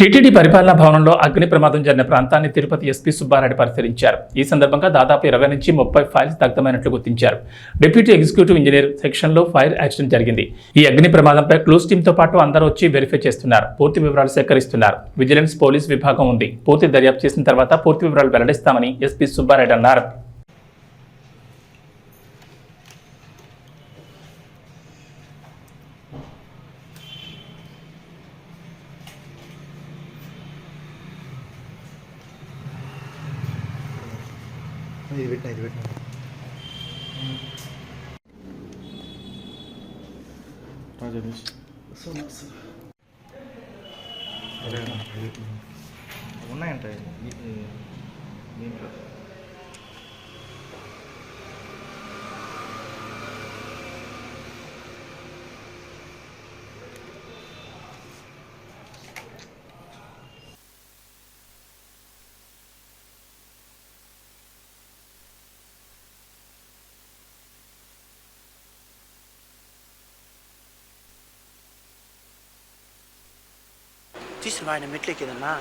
TTD పరిపాలనా భవనంలో అగ్ని ప్రమాదం జరిగిన ప్రాంతాన్ని తిరుపతి ఎస్పీ సుబ్బారెడ్డి పరిశీలించారు. ఈ సందర్భంగా దాదాపు ఇరవై నుంచి ముప్పై ఫైల్స్ దగ్ధమైనట్లు గుర్తించారు. డిప్యూటీ ఎగ్జిక్యూటివ్ ఇంజనీర్ సెక్షన్లో ఫైర్ యాక్సిడెంట్ జరిగింది. ఈ అగ్ని ప్రమాదంపై క్లూస్ టీంతో పాటు అందరూ వచ్చి వెరిఫై చేస్తున్నారు. పూర్తి వివరాలు సేకరిస్తున్నారు. విజిలెన్స్ పోలీస్ విభాగం ఉంది. పూర్తి దర్యాప్తు చేసిన తర్వాత పూర్తి వివరాలు వెల్లడిస్తామని ఎస్పీ సుబ్బారెడ్డి అన్నారు. ఇది పెట్టిన ఇది పెట్టిన ఉన్నాయంట దీంట్లో తీసుకురా ఆయన మెట్లెక్కేదన్నా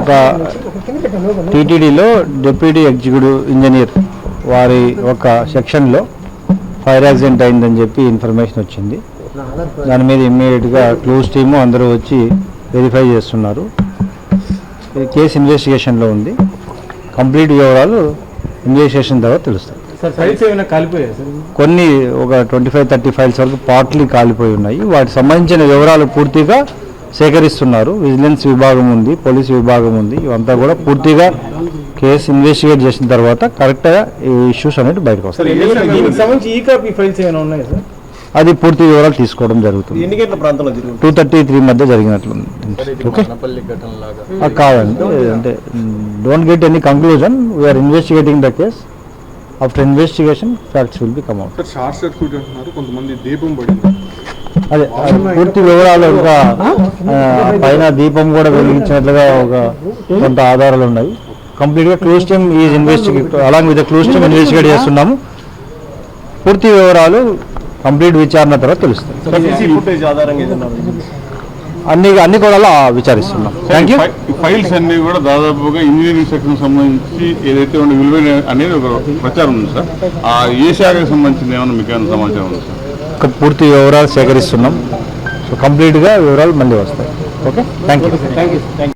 ఒక టీటీడీలో డిప్యూటీ ఎగ్జిక్యూటివ్ ఇంజనీర్ వారి ఒక సెక్షన్లో ఫైర్ యాక్సిడెంట్ అయిందని చెప్పి ఇన్ఫర్మేషన్ వచ్చింది. దాని మీద ఇమ్మీడియట్గా క్లూస్ టీము అందరూ వచ్చి వెరిఫై చేస్తున్నారు. కేసు ఇన్వెస్టిగేషన్లో ఉంది. కంప్లీట్ వివరాలు ఇన్వెస్టిగేషన్ తర్వాత తెలుస్తాయి. కొన్ని ఒక ట్వంటీ ఫైవ్ థర్టీ ఫైల్స్ వరకు పార్ట్లీ కాలిపోయి ఉన్నాయి. వాటికి సంబంధించిన వివరాలు పూర్తిగా సేకరిస్తున్నారు. విజిలెన్స్ విభాగం ఉంది పోలీస్ విభాగం ఉంది. ఇవంతా కూడా పూర్తిగా కేసు ఇన్వెస్టిగేట్ చేసిన తర్వాత కరెక్ట్గా ఈ ఇష్యూస్ అనేది బయటకు సార్ వస్తాయి ఎన్ని- దీనికి సంబంధించి ఈ కాపీ ఫైల్స్ ఏమైనా ఉన్నాయి సార్? అది పూర్తి వివరాలు తీసుకోవడం జరుగుతుంది. టూ థర్టీ త్రీ మధ్య జరిగినట్లుంది ఓకే. కాదండి. అంటే don't get any conclusion we are investigating the case after investigation facts will be come out sir short circuit అంటున్నారు. కొంతమంది దీపం పడింది. అదే పూర్తి వివరాలు ఇంకా పైన దీపం కూడా వెలిగించినట్లుగా ఒక కొంత ఆధారాలు ఉన్నాయి. కంప్లీట్గా clues team is investigate along with clues team investigate చేస్తున్నాము. పూర్తి వివరాలు కంప్లీట్ విచారణ తర్వాత తెలుస్తాయి సీసీ ఫుటేజ్ ఆధారంగా ఏదైనా అన్ని అన్ని కూడా విచారిస్తున్నాం. థ్యాంక్ యూ ఫైల్స్ అన్ని కూడా దాదాపుగా ఇంజనీరింగ్ సెక్షన్ సంబంధించి ఏదైతే ఉన్న విలువైన అనేది ఒక ప్రచారం ఉంది సార్ ఆ ఏ శాఖకు సంబంధించింది ఏమైనా మీకు ఏమైనా సమాచారం ఉంది సార్ పూర్తి వివరాలు సేకరిస్తున్నాం. సో కంప్లీట్గా వివరాలు మళ్ళీ వస్తాయి. Okay thank you thank you thank you